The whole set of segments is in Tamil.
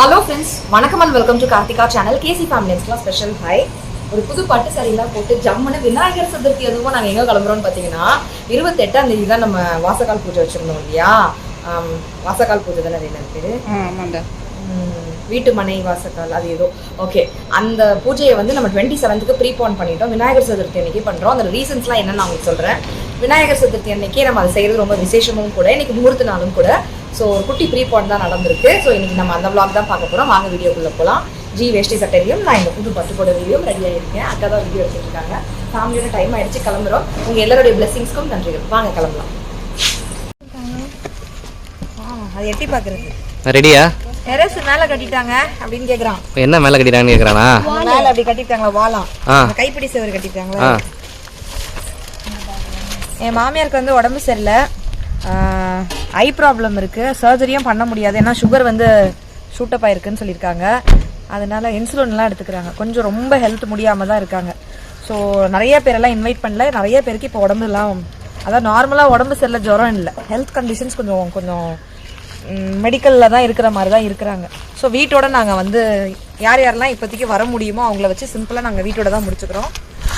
ஹலோ ஃப்ரெண்ட்ஸ் வணக்கம் and welcome to Karthika channel KC ஃபேமிலிஸ்லாம் special hi ஒரு புது பட்டு சாரிலாம் போட்டு ஜம்முன்னு விநாயகர் சதுர்த்தி அதுவும் நாங்கள் எங்கே கிளம்புறோம்னு பார்த்தீங்கன்னா இருபத்தெட்டாம் தேதி தான் நம்ம வாசகால் பூஜை வச்சுருந்தோம் இல்லையா? ஆம், வாசகால் பூஜை தானே என்ன பேர்? ஆமாண்டா. வீட்டு மனை வாசக்கால் அது ஏதோ. ஓகே அந்த பூஜையை வந்து நம்ம டுவெண்ட்டி செவன்த்துக்கு ப்ரீபோன் பண்ணிட்டோம். விநாயகர் சதுர்த்தி அன்னைக்கு பண்ணுறோம் அந்த ரீசன்ஸ்லாம் என்னன்னு நான் உங்களுக்கு சொல்கிறேன் விநாயகர் சதுர்த்தி அன்னைக்கு நம்ம அதை செய்கிறது ரொம்ப விசேஷமும் கூட இன்னைக்கு முகூர்த்த நாளும் கூட ஸோ ஒரு குட்டி ப்ரீபோன் தான் நடந்திருக்கு. ஸோ இன்னைக்கு நம்ம அந்த vlog தான் பார்க்க போகிறோம் வாங்க வீடியோக்குள்ளே போகலாம் ஜி வேஷ்டி சட்டையிலையும் நான் இந்த புது பட்டு போட வீடியோ ரெடியாக இருக்கேன். அக்கா தான் வீடியோ இருக்காங்க ஃபேமிலியோட டைம் ஆயிடுச்சு கிளம்புறோம். உங்கள் எல்லாருடைய பிளெஸிங்ஸ்க்கும் நன்றிகள். வாங்க கிளம்பலாம். அது எட்டி பார்க்குறது. ரெடியா டெரஸ் மேல கட்டிட்டாங்க அப்படின்னு கேக்குறான். என்ன மேலே கட்டிட்டாங்கன்னு கேட்குறானா மேல அப்படி கட்டிட்டாங்களா வாலாம். கைப்பிடி சேவர் கட்டிட்டாங்களா? என் மாமியாருக்கு வந்து உடம்பு சரியில்லை. ஐ ப்ராப்ளம் இருக்குது சர்ஜரியும் பண்ண முடியாது. ஏன்னா சுகர் வந்து ஷூட்டப் ஆயிருக்குன்னு சொல்லியிருக்காங்க. அதனால் இன்சுலின்லாம் எடுத்துக்கிறாங்க. கொஞ்சம் ரொம்ப ஹெல்த் முடியாமல் தான் இருக்காங்க. ஸோ நிறைய பேரெல்லாம் இன்வைட் பண்ணல. நிறைய பேருக்கு இப்போ உடம்புலாம் அதான் நார்மலாக உடம்பு சரியில்ல ஜுரம் இல்லை. ஹெல்த் கண்டிஷன்ஸ் கொஞ்சம் கொஞ்சம் மெடிக்கலில் தான் இருக்கிற மாதிரி தான் இருக்கிறாங்க. ஸோ வீட்டோட நாங்கள் வந்து யார் யாரெல்லாம் இப்போதைக்கு வர முடியுமோ அவங்கள வச்சு சிம்பிளாக நாங்கள் வீட்டோட தான் முடிச்சுக்கிறோம்.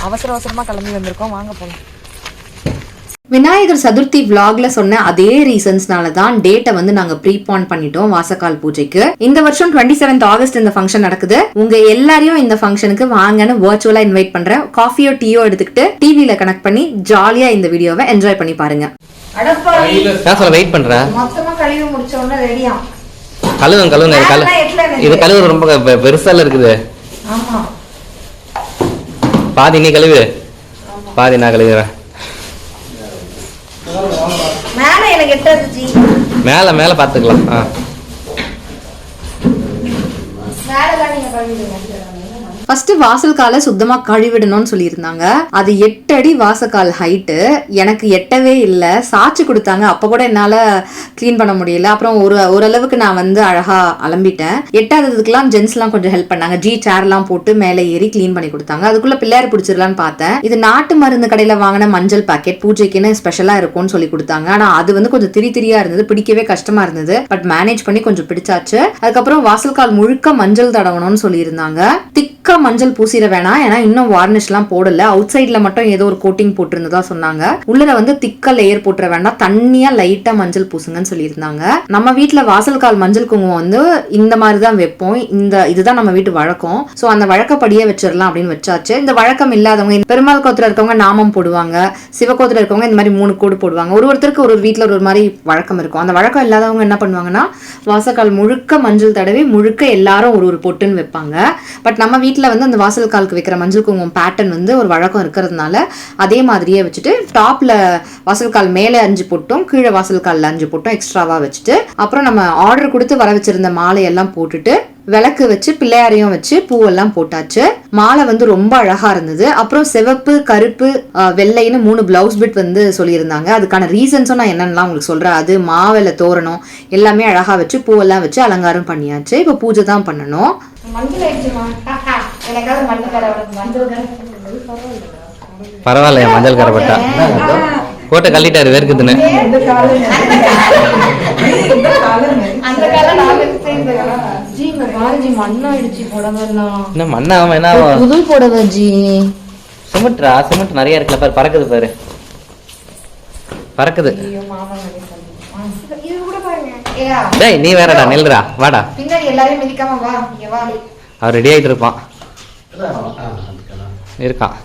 அவசர அவசரமாக கிளம்பி வந்திருக்கோம். வாங்க போகலாம் விநாயகர் சதுர்த்தி vlogல சொன்ன அதே ரீசன்ஸ்னால தான் டேட்டை வந்து நாங்க ப்ரீபான் பண்ணிட்டோம் வாசக்கால் பூஜைக்கு. இந்த வருஷம் டுவெண்ட்டி செவன்த் ஆகஸ்ட் இந்த ஃபங்க்ஷன் நடக்குது. உங்க எல்லாரையும் இந்த ஃபங்க்ஷனுக்கு வாங்கன்னு வர்ச்சுவலா இன்வைட் பண்றேன் காஃபியோ டீயோ எடுத்துக்கிட்டு டிவில கனெக்ட் பண்ணி ஜாலியா இந்த வீடியோவை என்ஜாய் பண்ணி பாருங்க. அடப்பாவி. நான் சொல்ல வெயிட் பண்ணுறேன் மொத்தமாக கழுவி முடிச்ச உடனே ரெடியா கழுவும் கழுவுங்க இது கழு. இது கழுவு ரொம்ப பெ- பெருசால இருக்குது. பாதி நீ கழுவு பாதி நான் கழுவுறேன் மேலே எனக்கு எட்டாது ஜி மேலே மேலே பார்த்துக்கலாம் ஆ. மேலே தான் நீங்கள் கழுவிடுங்க ஃபர்ஸ்ட் வாசல் காலை சுத்தமா கழுவிடணும்னு சொல்லியிருந்தாங்க. அது எட்டு அடி வாசக்கால் ஹைட்டு எனக்கு எட்டவே இல்லை. சாட்சி கொடுத்தாங்க. அப்போ கூட என்னால் க்ளீன் பண்ண முடியல. அப்புறம் ஒரு ஓரளவுக்கு நான் வந்து அழகா அலம்பிட்டேன். எட்டாததுக்கெல்லாம் ஜென்ஸ்லாம் கொஞ்சம் ஹெல்ப் பண்ணாங்க. ஜி சேர்லாம் போட்டு மேலே ஏறி க்ளீன் பண்ணி கொடுத்தாங்க. அதுக்குள்ள பிள்ளையார் பிடிச்சிடலான்னு பார்த்தேன். இது நாட்டு மருந்து கடையில் வாங்கின மஞ்சள் பாக்கெட் பூஜைக்குன்னு ஸ்பெஷலாக இருக்கும்னு சொல்லி கொடுத்தாங்க. ஆனால் அது வந்து கொஞ்சம் திரி திரியா இருந்தது. பிடிக்கவே கஷ்டமா இருந்தது. பட் மேனேஜ் பண்ணி கொஞ்சம் பிடிச்சாச்சு. அதுக்கப்புறம் வாசல் கால் முழுக்க மஞ்சள் தடவணும்னு சொல்லியிருந்தாங்க. திக்க மஞ்சள் பூசிட வேணாம். ஏன்னா இன்னும் வார்னிஷ்லாம் போடல. அவுட் சைடில் மட்டும் ஏதோ ஒரு கோட்டிங் போட்டிருந்ததா சொன்னாங்க. உள்ளர வந்து திக்க லேயர் போட்டுற வேண்டாம். தண்ணியாக லைட்டாக மஞ்சள் பூசுங்கன்னு சொல்லியிருந்தாங்க. நம்ம வீட்டில் வாசல் கால் மஞ்சள் குங்குமம் வந்து இந்த மாதிரி தான் வைப்போம். இந்த இதுதான் நம்ம வீட்டு வழக்கம். ஸோ அந்த வழக்கப்படியே வச்சிடலாம் அப்படின்னு வச்சாச்சு. இந்த வழக்கம் இல்லாதவங்க பெருமாள் கோத்தில் இருக்கவங்க நாமம் போடுவாங்க. சிவகோத்தில் இருக்கவங்க இந்த மாதிரி மூணு கோடு போடுவாங்க. ஒரு ஒருத்தருக்கு ஒரு ஒரு வீட்டில் ஒரு ஒரு மாதிரி வழக்கம் இருக்கும். அந்த வழக்கம் இல்லாதவங்க என்ன பண்ணுவாங்கன்னா வாசக்கால் முழுக்க மஞ்சள் தடவி முழுக்க எல்லாரும் ஒரு ஒரு பொட்டுன்னு வைப்பாங்க. பட் நம்ம வீட்டில் வந்து அந்த வாசல் காலுக்கு வைக்கிற மஞ்சள் குங்குமம் பேட்டர்ன் வந்து ஒரு வழக்கம் இருக்கிறதுனால அதே மாதிரியே வச்சுட்டு டாப்ல வாசல் கால் மேலே அஞ்சு போட்டோம் கீழே வாசல் காலில் அஞ்சு போட்டோம் எக்ஸ்ட்ராவா வச்சுட்டு அப்புறம் நம்ம ஆர்டர் கொடுத்து வர வச்சிருந்த மாலையெல்லாம் போட்டுட்டு விளக்கு வச்சு பிள்ளையாரையும் வச்சு பூவெல்லாம் போட்டாச்சு. மாலை வந்து ரொம்ப அழகா இருந்தது. அப்புறம் சிவப்பு கருப்பு வெள்ளைன்னு மூணு பிளவுஸ் பிட் வந்து சொல்லியிருந்தாங்க. அதுக்கான ரீசன்ஸும் நான் என்னென்னலாம் உங்களுக்கு சொல்றேன். அது மாவில தோரணம் எல்லாமே அழகா வச்சு பூவெல்லாம் வச்சு அலங்காரம் பண்ணியாச்சு. இப்போ பூஜை தான் பண்ணணும். பரவாயில்லையா மஞ்சள் கரைப்பட்டா போட்டு கழட்டிட்டாரு வேர்க்குதுன்னு. என்ன மண்ணாம என்ன ஆகும்? புது புடவை ஜி. சிமெண்ட்ரா? சிமெண்ட் நிறைய இருக்குல்ல பாரு பறக்குது பாரு. பறக்குது. ஐயோ மாமா இது கூட பாருங்க. ஏயா. டேய் நீ வேறடா நில்றா வாடா. பின்னாடி எல்லாரையும் மிதிக்காம வா இங்க வா. அவர் ரெடி ஆயிட்டு இருப்பான். இருக்கான்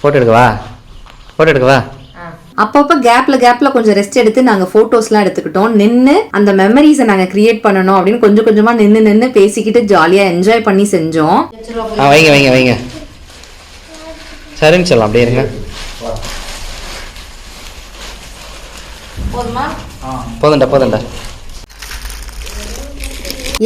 போட்டோ எடுக்கவா போட்டோ எடுக்கவா அப்பப்போ கேப்ல கேப்ல கொஞ்சம் ரெஸ்ட் எடுத்து நாங்க போட்டோஸ்லாம் எடுத்துக்கிட்டோம். நின்று அந்த மெமரிஸை நாங்க கிரியேட் பண்ணணும் அப்படின்னு கொஞ்சம் கொஞ்சமா நின்று நின்று பேசிக்கிட்டு ஜாலியா என்ஜாய் பண்ணி செஞ்சோம். வைங்க வைங்க வைங்க. சரின்னு சொல்லலாம். அப்படியே இருங்க. போதுமா? போதும்டா போதும்டா.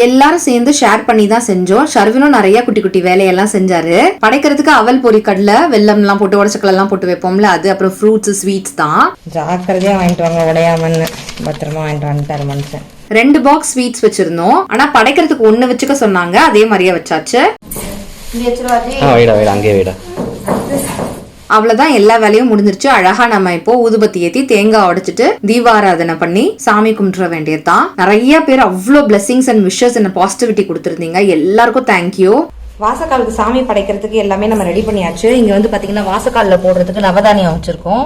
எல்லாரும் சேர்ந்து ஷேர் பண்ணி தான் செஞ்சோம். ஷர்வினும் நிறைய குட்டி குட்டி வேலையெல்லாம் செஞ்சாரு. படைக்கிறதுக்கு அவல் பொரி கடலை வெள்ளம்லாம் போட்டு உடச்சக்கல் எல்லாம் போட்டு வைப்போம்ல அது அப்புறம் ஃப்ரூட்ஸ் ஸ்வீட்ஸ் தான். ஜாக்கிரதையா வாங்கிட்டு வாங்க உடையாமன்னு. பத்திரமா வாங்கிட்டு வந்துட்டாரு மனுஷன். ரெண்டு பாக்ஸ் ஸ்வீட்ஸ் வச்சிருந்தோம். ஆனா படைக்கிறதுக்கு ஒண்ணு வச்சுக்க சொன்னாங்க அதே மாதிரியே வச்சாச்சு. இங்க வைடா வைடா அங்கேயே வைடா. அவ்வளவுதான் எல்லா வேலையும் முடிஞ்சிருச்சு. அழகா நம்ம இப்போ ஊதுபத்தி ஏத்தி தேங்காய் உடைச்சிட்டு தீபாராதனை பண்ணி சாமி கும்பிட்டுற வேண்டியதுதான். நிறைய பேர் அவ்வளோ blessings and wishes and positivity கொடுத்துருந்தீங்க. எல்லாருக்கும் தேங்க்யூ வாசக்காலுக்கு சாமி படைக்கிறதுக்கு எல்லாமே நம்ம ரெடி பண்ணியாச்சு. இங்க வந்து பாத்தீங்கன்னா வாசக்காலில் போடுறதுக்கு நவதானியம் வச்சிருக்கோம்.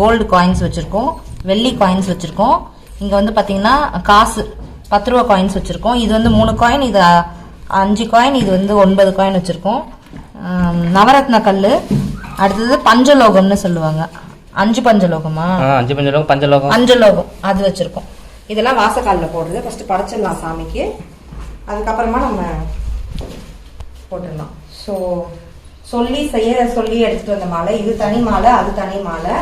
கோல்டு காயின்ஸ் வச்சிருக்கோம். வெள்ளி காயின்ஸ் வச்சிருக்கோம். இங்க வந்து பாத்தீங்கன்னா காசு பத்து ரூபா காயின்ஸ் வச்சிருக்கோம். இது வந்து மூணு காயின் இது அஞ்சு காயின் இது வந்து ஒன்பது காயின் வச்சிருக்கோம். நவரத்ன கல் அடுத்தது பஞ்சலோகம்னு சொல்லுவாங்க. அஞ்சு பஞ்சலோகமா? அஞ்சு பஞ்சலோகம் பஞ்சலோகம். பஞ்சலோகம். அது வச்சிருக்கோம். இதெல்லாம் வாசக்காலில் போடுறது. ஃபர்ஸ்ட் படைச்சிடலாம் சாமிக்கு. அதுக்கப்புறமா நம்ம போட்டுடலாம். ஸோ சொல்லி செய்ய சொல்லி எடுத்துட்டு வந்த மாலை. இது தனி மாலை அது தனி மாலை.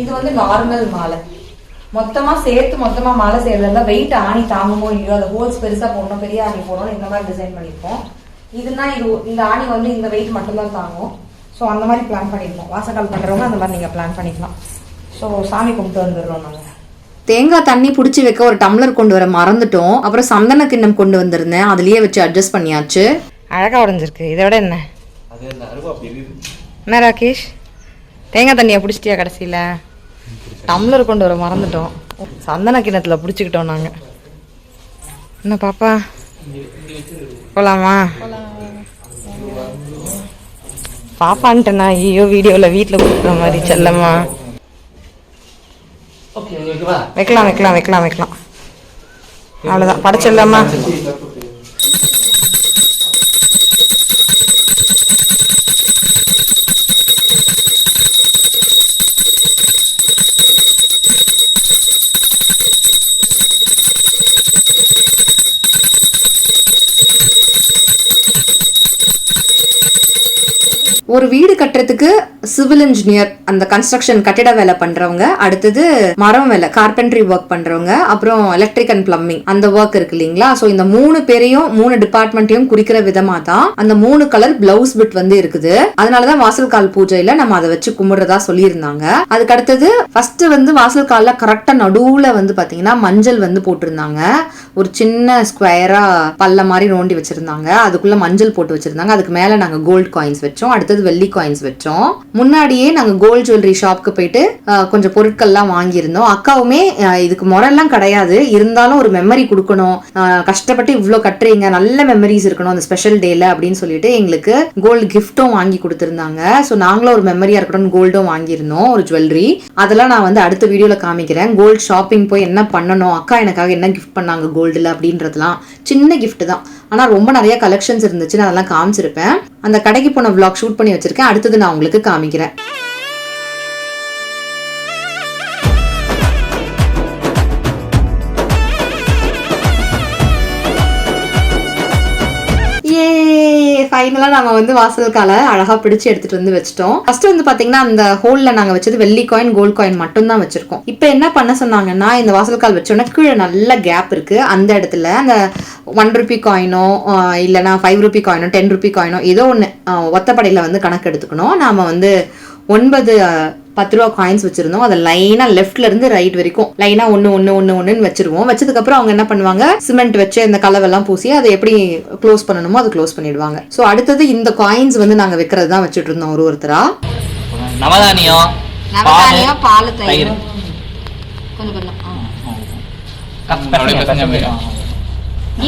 இது வந்து நார்மல் மாலை. மொத்தமா சேர்த்து மொத்தமா மாலை செய்யறதா வெயிட் ஆணி தாங்குமோ இல்லையோ அந்த ஹோல்ஸ் பெருசா போடணும் பெரிய ஆணி போடணும் இந்த மாதிரி டிசைன் பண்ணியிருப்போம் இதுனா இது இந்த ஆணி வந்து இந்த வெயிட் மட்டும்தான் தாங்கும். ஸோ அந்த மாதிரி பிளான் பண்ணியிருப்போம் வாசக்கால் பண்றவங்க அந்த மாதிரி நீங்க பிளான் பண்ணிக்கலாம். ஸோ சாமி கும்பிட்டு வந்துடுறோம் நாங்கள் தேங்காய் தண்ணி புடிச்சு வைக்க ஒரு டம்ளர் கொண்டு வர மறந்துட்டோம். அப்புறம் சந்தன கிண்ணம் கொண்டு வந்திருந்தேன். அதுலயே வச்சு அட்ஜஸ்ட் பண்ணியாச்சு. அழகா உடஞ்சிருக்கு. இதை விட என்ன? என்ன? ராகேஷ்? தேங்காய் தண்ணியை பிடிச்சிட்டியா கடைசியில்? டம்ளர் கொண்டு வர மறந்துட்டோம். சந்தன கிணத்துல பிடிச்சிக்கிட்டோம் நாங்கள் என்ன பாப்பா? போலாமா? பாப்பான்ட்டேனா ஐயோ வீடியோவில் வீட்டில் கொடுக்குற மாதிரி செல்லம்மா. வைக்கலாம் வைக்கலாம் வைக்கலாம் வைக்கலாம். அவ்வளோதான் படைச்சிடலாமா ஒரு வீடு கட்டுறதுக்கு சிவில் இன்ஜினியர் அந்த கன்ஸ்ட்ரக்ஷன் கட்டிட வேலை பண்றவங்க அடுத்தது மரம் வேலை கார்பென்ட்ரி ஒர்க் பண்றவங்க அப்புறம் எலக்ட்ரிக் அண்ட் பிளம்பிங் அந்த ஒர்க் இருக்கு இல்லைங்களா? ஸோ இந்த மூணு பேரையும் மூணு டிபார்ட்மெண்ட்டையும் குறிக்கிற விதமா தான் அந்த மூணு கலர் பிளவுஸ் பிட் வந்து இருக்குது. அதனாலதான் வாசல் கால் பூஜையில நம்ம அதை வச்சு கும்பிடுறதா சொல்லியிருந்தாங்க. அதுக்கு அடுத்தது ஃபர்ஸ்ட் வந்து வாசல் காலில் கரெக்டா நடுவுல வந்து பாத்தீங்கன்னா மஞ்சள் வந்து போட்டிருந்தாங்க. ஒரு சின்ன ஸ்கொயரா பல்ல மாதிரி நோண்டி வச்சிருந்தாங்க. அதுக்குள்ள மஞ்சள் போட்டு வச்சிருந்தாங்க. அதுக்கு மேல நாங்க கோல்ட் காயின்ஸ் வச்சோம். அடுத்தது வெள்ளி காயின்ஸ் வச்சோம். முன்னாடியே நாங்கள் கோல்ட் ஜுவல்லரி ஷாப்க்கு போயிட்டு கொஞ்சம் பொருட்கள்லாம் வாங்கியிருந்தோம். அக்காவுமே இதுக்கு முறையெல்லாம் கிடையாது. இருந்தாலும் ஒரு மெமரி கொடுக்கணும். கஷ்டப்பட்டு இவ்வளோ கட்டுறீங்க. நல்ல மெமரிஸ் இருக்கணும் அந்த ஸ்பெஷல் டேல அப்படின்னு சொல்லிட்டு எங்களுக்கு கோல்டு கிஃப்ட்டும் வாங்கி கொடுத்துருந்தாங்க. ஸோ நாங்களும் ஒரு மெமரியா இருக்கணும்னு கோல்டும் வாங்கியிருந்தோம் ஒரு ஜுவல்லரி அதெல்லாம் நான் வந்து அடுத்த வீடியோவில் காமிக்கிறேன். கோல்ட் ஷாப்பிங் போய் என்ன பண்ணணும்? அக்கா எனக்காக என்ன கிஃப்ட் பண்ணாங்க கோல்டில் அப்படின்றதுலாம். சின்ன கிஃப்ட் தான். ஆனா ரொம்ப நிறைய கலெக்ஷன்ஸ் இருந்துச்சு நான் அதெல்லாம் காமிச்சிருப்பேன். அந்த கடைக்கு போன விளாக் ஷூட் பண்ணி வச்சிருக்கேன். அடுத்தது நான் உங்களுக்கு காமிக்கிறேன். ஃபைனலாக நம்ம வந்து வாசலுக்கால அழகாக பிடிச்சி எடுத்துட்டு வந்து வச்சிட்டோம். ஃபர்ஸ்ட் வந்து பார்த்தீங்கன்னா அந்த ஹோலில் நாங்கள் வச்சது வெள்ளி காயின் கோல்ட் காயின் மட்டும் தான் வச்சிருக்கோம். இப்போ என்ன பண்ண சொன்னாங்கன்னா இந்த வாசல் கால் வச்சோன்னா கீழே நல்ல கேப் இருக்கு. அந்த இடத்துல அந்த ஒன் ருபி காயினோ இல்லைனா ஃபைவ் ருபி காயினோ டென் ருபி காயினோ ஏதோ ஒன்று ஒத்தப்படையில் வந்து கணக்கு எடுத்துக்கணும். நாம் வந்து ஒன்பது பத்து ரூபா காயின்ஸ் வச்சிருந்தோம். அதை லைனா லெஃப்ட்ல இருந்து ரைட் வரைக்கும் லைனா ஒன்னு ஒன்னு ஒன்னு ஒன்னுன்னு வச்சிருவோம். வச்சதுக்கு அப்புறம் அவங்க என்ன பண்ணுவாங்க? சிமெண்ட் வச்சு இந்த கலவெல்லாம் பூசி அதை எப்படி க்ளோஸ் பண்ணணுமோ அதை க்ளோஸ் பண்ணிடுவாங்க. ஸோ அடுத்தது இந்த காயின்ஸ் வந்து நாங்க வைக்கிறது தான் வச்சுட்டு இருந்தோம் ஒரு ஒருத்தரா. நவதானியம் நவதானியம் பால் தயிர். கொஞ்சம்.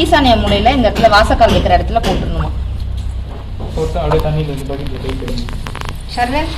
ஈசானிய மூலையில இந்த இடத்துல வாசக்கால் வைக்கிற இடத்துல போட்டுடணுமா? ஷர்வன்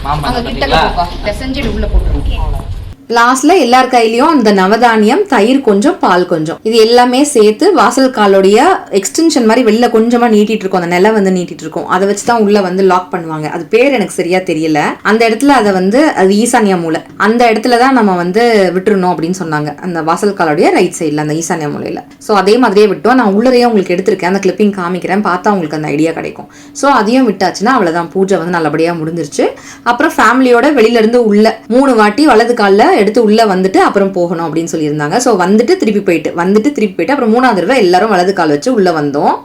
மாம்பழம் அங்க கிட்ட? போப்பா. பிசைஞ்சிட்டு உள்ள போட்டுருவோம் லாஸ்ட்ல எல்லார் கையிலயும் அந்த நவதானியம் தயிர் கொஞ்சம் பால் கொஞ்சம். இது எல்லாமே சேர்த்து வாசல் காலோடைய எக்ஸ்டென்ஷன் மாதிரி வெளில கொஞ்சமா நீட்டிட்டு இருக்கும். அந்த நிலை வந்து நீட்டிட்டு இருக்கும். அதை வச்சு தான் உள்ள வந்து லாக் பண்ணுவாங்க. அது பேர் எனக்கு சரியா தெரியல. அந்த இடத்துல அதை வந்து அது ஈசானியா மூலை. அந்த இடத்துல தான் நம்ம வந்து விட்டுருணும் அப்படின்னு சொன்னாங்க. அந்த வாசல் காலோடைய ரைட் சைடில் அந்த ஈசானியா மூலையில. ஸோ அதே மாதிரியே விட்டோம். நான் உள்ளரையே உங்களுக்கு எடுத்திருக்கேன். அந்த கிளிப்பிங் காமிக்கிறேன். பார்த்தா உங்களுக்கு அந்த ஐடியா கிடைக்கும். ஸோ அதையும் விட்டாச்சுன்னா அவ்வளவுதான். பூஜை வந்து நல்லபடியா முடிஞ்சிருச்சு. அப்புறம் ஃபேமிலியோட வெளியில இருந்து உள்ள மூணு வாட்டி வலது காலில் எடுத்து உள்ளே வந்துட்டு அப்புறம் போகணும் அப்படின்னு சொல்லியிருந்தாங்க. ஸோ வந்துட்டு திருப்பி போயிட்டு வந்துட்டு திருப்பி போயிட்டு அப்புறம் மூணாவது தடவை எல்லாரும் வலது கால் வச்சு உள்ளே வந்தோம்.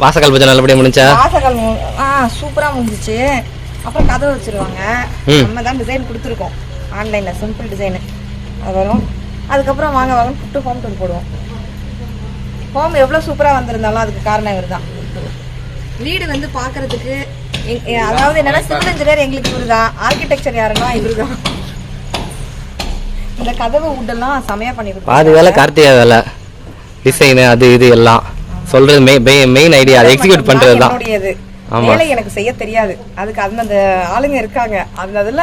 வாசக்கால் பூஜை நல்லபடியா முடிஞ்சா? வாசகால் மு- ஆ சூப்பரா முடிஞ்சிச்சு. அப்புறம் கதவு வச்சிருவாங்க. நம்ம தான் டிசைன் கொடுத்துருக்கோம். ஆன்லைன்ல சிம்பிள் டிசைனு அது வரும். அதுக்கப்புறம் வாங்க வாங்க கூப்பிட்டு ஹோம் டூர் போடுவோம். ஹோம் எவ்வளோ சூப்பராக வந்திருந்தாலும் அதுக்கு காரணம் இவர் தான் வீடு வந்து பார்க்கறதுக்கு அதாவது என்னன்னா சிவில் இன்ஜினியர் எங்களுக்கு இவர் தான் ஆர்கிடெக்சர் யாருன்னா இவர் தான் இந்த கதவு உட்டெல்லாம் செமையா பண்ணி பாதி கொடுத்தாங்க வேலை கார்த்திகா வேலை. டிசைனு அது இது எல்லாம். சொல்றது மெயின் ஐடியா அதை எக்ஸிக்யூட் பண்றது தான். வேலை எனக்கு செய்ய தெரியாது. அதுக்கு அந்தந்த ஆளுங்க இருக்காங்க. அந்த அதுல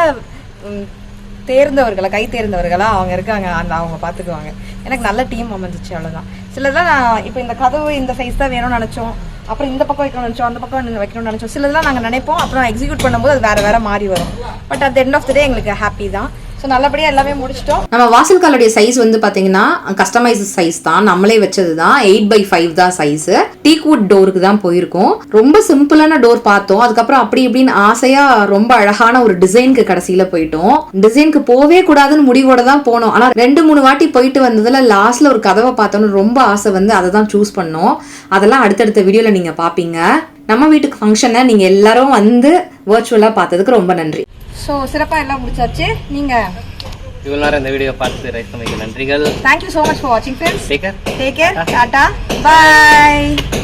தேர்ந்தவர்களா கை தேர்ந்தவர்களா அவங்க இருக்காங்க. அந்த அவங்க பாத்துக்குவாங்க. எனக்கு நல்ல டீம் அமைஞ்சிச்சு அவ்வளவுதான். சிலதெல்லாம் நான் இப்போ இந்த கதவு இந்த சைஸ் தான் வேணும்னு நினைச்சோம். அப்புறம் இந்த பக்கம் வைக்கணும்னு நினைச்சோம் அந்த பக்கம் வைக்கணும்னு நினைச்சோம். சிலதெல்லாம் நாங்க நினைப்போம். அப்புறம் எக்ஸிக்யூட் பண்ணும்போது அது வேற வேற மாறி வரும். But at end of the day எங்களுக்கு ஹாப்பி தான். ஸோ நல்லபடியாக எல்லாமே முடிச்சிட்டோம். நம்ம வாசல் காலுடைய சைஸ் வந்து பார்த்தீங்கன்னா கஸ்டமைஸ் சைஸ் தான். நம்மளே வச்சது தான் எயிட் பை ஃபைவ் தான் சைஸ் டீக்வுட் டோருக்கு தான் போயிருக்கோம். ரொம்ப சிம்பிளான டோர் பார்த்தோம். அதுக்கப்புறம் அப்படி இப்படின்னு ஆசையாக ரொம்ப அழகான ஒரு டிசைனுக்கு கடைசியில் போயிட்டோம். டிசைனுக்கு போவே கூடாதுன்னு முடிவோட தான் போனோம். ஆனால் ரெண்டு மூணு வாட்டி போயிட்டு வந்ததுல லாஸ்ட்ல ஒரு கதவை பார்த்தோன்னு ரொம்ப ஆசை வந்து அதை தான் சூஸ் பண்ணோம். அதெல்லாம் அடுத்தடுத்த வீடியோல நீங்க பாப்பீங்க. நம்ம வீட்டுக்கு ஃபங்க்ஷனை நீங்க எல்லாரும் வந்து வர்ச்சுவலா பார்த்ததுக்கு ரொம்ப நன்றி. ஸோ சிறப்பா எல்லாம் முடிச்சாச்சு நீங்க இவ்வளோ நேரம் இந்த வீடியோ பார்த்து ரைட் சமைக்க நன்றிகள் thank you so much for வாட்சிங் friends take care Take care. Tata. Bye.